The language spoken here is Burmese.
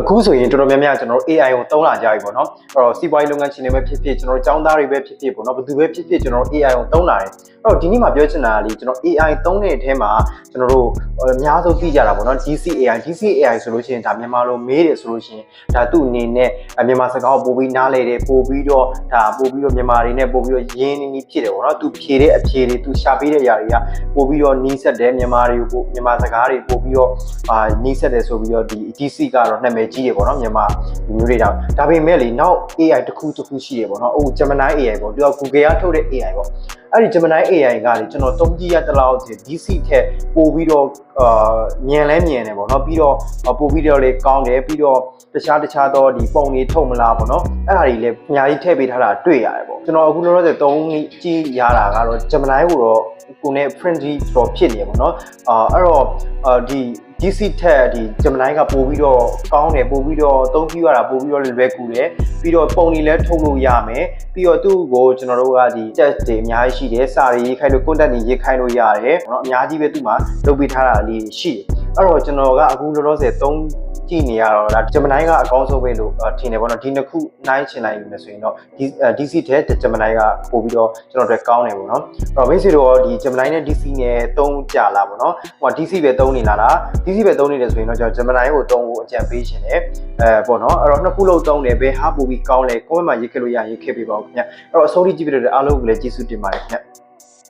အခုဆိုရင်တော်တော်များများကျွန်တော်တို့ AI ကိုသုံးလာကြပြီပေါ့နော်အဲ့တော့စီးပွားရေးလုပ်ငန်းရှင်တွေပဲဖြစ်ဖြစ်ကျွန်တော်တို့ចောင်းသားတွေပဲဖြစ်ဖြစ်ပေါ့နော်ဘယ်သူပဲဖြစ်ဖြစ်ကျွန်တော်တို့ AI ကိုသုံးလာတယ်အဲ့ တော့ဒီနေ့မှာပြောချင်တာကလေကျွန်တော် AI သုံးတဲ့အထဲမှာကျွန်တော်တို့အများဆုံးသိကြတာပေါ့နော် DCAI DCAI ဆိုလို့ရှိရင်ဒါမြန်မာလိုမေးတယ်ဆိုလို့ရှိရင်ဒါသူ့အနေနဲ့အမြန်မာစကားကိုပို့ပြီးနားလေတယ်ပို့ပြီးတော့ဒါပို့ပြီးတော့မြန်မာတွေနဲ့ပို့ပြီးတော့ရင်းနှီးနှီးဖြစ်တယ်ပေါ့နော်သူဖြေတဲ့အဖြေတွေသူရှာပေးတဲ့အရာတွေကပို့ပြီးတော့နီးစက်တယ်မြန်မာတွေကိုပို့မြန်မာစကားတွေပို့ပြီးတော့အာနီးစက်တယ်ဆိုပြီးတော့ဒီ DC ကတော့နာမည်ကြီးတယ်ပေါ့နော်မြန်မာလူမျိုးတွေတောင်ဒါပေမဲ့လေနောက် AI တစ်ခုတစ်ခုရှိတယ်ပေါ့နော်အခု Gemini AI ပေါ့သူက Google ကထုတ်တဲ့ AI ပေါ့ အဲ့ဒီ Gemini AI ကလေကျွန်တော်သုံးကြည့်ရတဲ့လောက်ဒီ DC ထက်ပို့ပြီးတော့အာမြင်လဲမြင်တယ်ပေါ့နော်ပြီးတော့ပို့ပြီးတော့လေကောင်းတယ်ပြီးတော့တခြားတခြားသောဒီပုံတွေထုတ်မလားပေါ့နော်အဲ့ဒါတွေလည်းအများကြီးထည့်ပေးထားတာတွေ့ရတယ်ပေါ့ကျွန်တော်အခုလောလောဆယ်သုံးကြည့်ရတာကတော့ Gemini ကိုတော့ကိုယ်နဲ့ friendly တော့ဖြစ်နေပေါ့နော်အာအဲ့တော့အာဒီ DC ထက်ဒီ Gemini ကပို့ပြီးတော့ကောင်းတယ်ပို့ပြီးတော့အသုံးပြုရတာပို့ပြီးတော့လွယ်ကူတယ်ပြီးတော့ပုံတွေလည်းထုတ်လို့ရမယ်ပြီးတော့သူ့ကိုကျွန်တော်တို့ကဒီ test တွေအများကြီးရှိတယ်စာတွေရေးခိုင်းလို့ content တွေရေးခိုင်းလို့ရတယ်เนาะအများကြီးပဲသူ့မှာလုပ်ပေးထားတာလေးရှိတယ် အဲ့တော့ကျွန်တော်ကအခုလောလောဆယ်သုံးကြည့်နေရတော့ဒါ Gemini ကအကောင်းဆုံးပဲလို့ထင်တယ်ပေါ့နော်ဒီနှစ်ခုနိုင်ချင်လိုက်မယ်ဆိုရင်တော့ဒီ DC ထက် Gemini ကပို့ပြီးတော့ကျွန်တော်တို့ကောင်းတယ်ပေါ့နော်အဲ့တော့ basic တော့ဒီ Gemini နဲ့ DC နဲ့သုံးကြလားပေါ့နော်ဟို DC ပဲသုံးနေလားလား DC ပဲသုံးနေတယ်ဆိုရင်တော့ကျွန်တော် Gemini ကိုသုံးဖို့အကြံပေးရှင်တယ်အဲပေါ့နော်အဲ့တော့နှစ်ခုလုံးသုံးတယ်ဘယ်ဟာပို့ပြီးကောင်းလဲ comment မှာရေးခဲ့လို့ရရေးခဲ့ပေးပါဦးခင်ဗျအဲ့တော့အဆုံးထိကြည့်ပြတဲ့အားလုံးကိုလည်းကျေးဇူးတင်ပါတယ်ခင်ဗျ